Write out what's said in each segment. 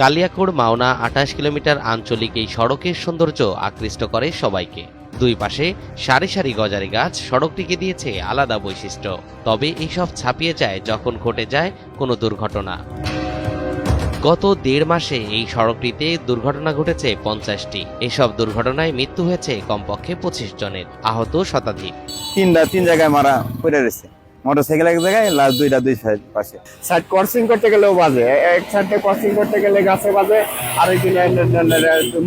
কালিয়াকোড় মাওনা আঠাশ কিলোমিটার আঞ্চলিক এই সড়কের সৌন্দর্য আকৃষ্ট করে সবাইকে। দুই পাশে সারি সারি গজারি গাছ সড়কটিকে দিয়েছে আলাদা বৈশিষ্ট্য। তবে এইসব ছাপিয়ে যায় যখন ঘটে যায় কোনো দুর্ঘটনা। গত দেড় মাসে এই সড়কটিতে দুর্ঘটনা ঘটেছে পঞ্চাশটি। এসব দুর্ঘটনায় মৃত্যু হয়েছে কমপক্ষে পঁচিশ জনের। আহত শতাধিক। তিনটা তিন জায়গায় মারা পড়ে রয়েছে। মোটরসাইকেল এক জায়গায় লাস্ট দুইটা দুই সাইড পাশে। সাইড ক্রসিং করতে গেলেও বাজে। এক সাইডে ক্রসিং করতে গেলে গাছে বাজে আরেকদিন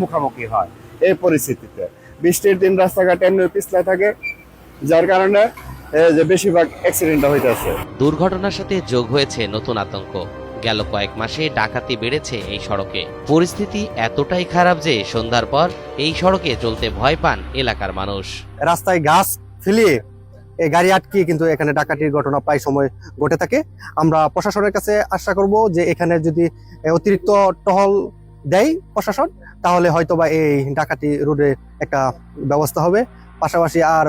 মুখামুখি হয় এই পরিস্থিতিতে। বৃষ্টির দিন রাস্তাঘাট এমনি পিছলে থাকে যার কারণে যে বেশিরভাগ অ্যাক্সিডেন্ট হইতেছে। দুর্ঘটনার সাথে যোগ হয়েছে নতুন আতঙ্ক। গেল কয়েক মাসে ডাকাতি বেড়েছে এই সড়কে। পরিস্থিতি এতটাই খারাপ যে সন্ধ্যার পর এই সড়কে চলতে ভয় পান এলাকার মানুষ। রাস্তায় গাছ ফেলিয়ে এই গাড়ি আটকিয়ে কিন্তু এখানে ডাকাতির ঘটনা প্রায় সময় ঘটে থাকে। আমরা প্রশাসনের কাছে আশা করব যে এখানে যদি অতিরিক্ত টহল দেয় প্রশাসন তাহলে হয়তোবা এই ডাকাতি রোডে একটা ব্যবস্থা হবে। পাশাপাশি আর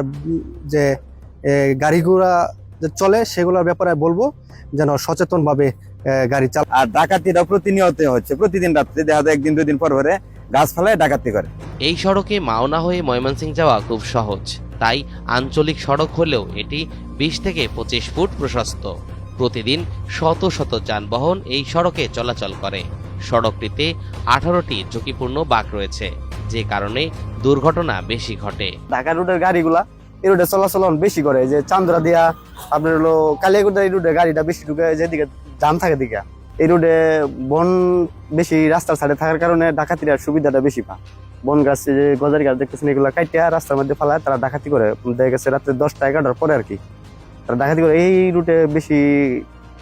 যে গাড়ি ঘোড়া যে চলে সেগুলোর ব্যাপারে বলব যেন সচেতনভাবে গাড়ি চাল আর ডাকাতিটা প্রতিনিয়ত হচ্ছে। প্রতিদিন রাত্রে দেখা যায় একদিন দুদিন পর পরে গাছ ফেলায় ডাকাতি করে। এই সড়কে মাওনা হয়ে ময়মনসিং যাওয়া খুব সহজ। তাই আঞ্চলিক সড়ক হলেও এটি বিশ থেকে পঁচিশ ফুট প্রশস্ত। প্রতিদিন শত শত যানবাহন এই সড়কে চলাচল করে। সড়কটিতে আঠারোটি ঝুঁকিপূর্ণ বাঁক রয়েছে, যে কারণে দুর্ঘটনা বেশি ঘটে। ঢাকা রুটের গাড়িগুলা, এই রোডে চলাচলন বেশি করে। যে চান্দ্রা দিয়া আপনার হলো কালিয়াকুড়া এই রুটে গাড়িটা বেশি ঢুকে, যেদিকে জাম থাকে, দিকে। এই রুটে বন বেশি রাস্তার সাইডে থাকার কারণে ডাকাতির সুবিধাটা বেশি পা বন গাছ যে গজারি গাছ দেখতেছেন এগুলো কাটিয়া রাস্তার মধ্যে ফেলায় তারা ডাকাতি করে। দেখা গেছে রাত্রে দশটা এগারোটার পরে আর কি। তারা ডাকাতি করে। এই রুটে বেশি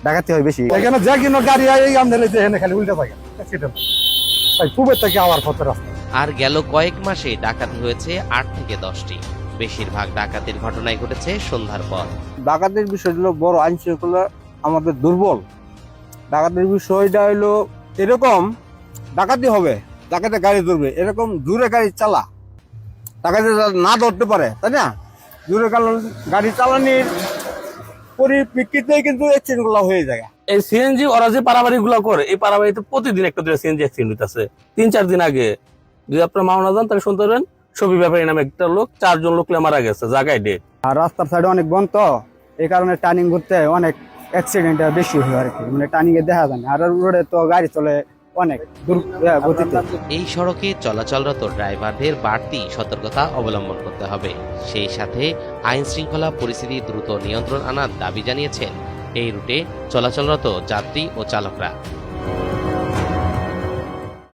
ডাকাতি হয় বেশি। এখানে যে কোনো গাড়ি এই আমদানি এখানে খালি উল্টা থাকে অ্যাক্সিডেন্ট তাই পূবের থেকে আবার পথে রাস্তা। আর গেল কয়েক মাসে ডাকাতি হয়েছে আট থেকে দশটি। বেশিরভাগ ডাকাতির ঘটনায় ঘটেছে সন্ধ্যার পর। ডাকাতির বিষয় হলো বড় আইন শৃঙ্খলা আমাদের দুর্বল। ডাকাতের বিষয়টা হলো এরকম ডাকাতি হবে ডাকাতে গাড়ি ধরবে এরকম দূরে গাড়ি চালা। ডাকাতে না ধরতে পারে তাই না? দূরে গাল- গাড়ি চালানির পরিপ্রেক্ষিতে কিন্তু অ্যাক্সিডেন্টগুলো হয়ে যায়। এই সিএনজি ওরা যে পারাবাড়ি গুলা করে এই পারাবাড়িতে প্রতিদিন একটা দুটো সিএনজি অ্যাক্সিডেন্ট হইতেছে। তিন চার দিন আগে। যদি আপনার মাওনা যান তাহলে শুনতে পারবেন ছবি ব্যাপারী নামে একটা লোক চারজন লোক মারা গেছে জায়গায় ডেট আর রাস্তার সাইডে অনেক বন তো এই কারণে টার্নিং ঘুরতে অনেক অ্যাক্সিডেন্ট বেশি হয় আর কি মানে টানিয়ে দেখা যায় না। আর রোডে তো গাড়ি চলে অনেক গতিতে। এই সড়কে চলাচলরত ড্রাইভারদের বাড়তি সতর্কতা অবলম্বন করতে হবে। সেই সাথে আইন শৃঙ্খলা পরিস্থিতি দ্রুত নিয়ন্ত্রণ আনার দাবি জানিয়েছেন। এই রুটে চলাচলরত যাত্রী ও চালকরা।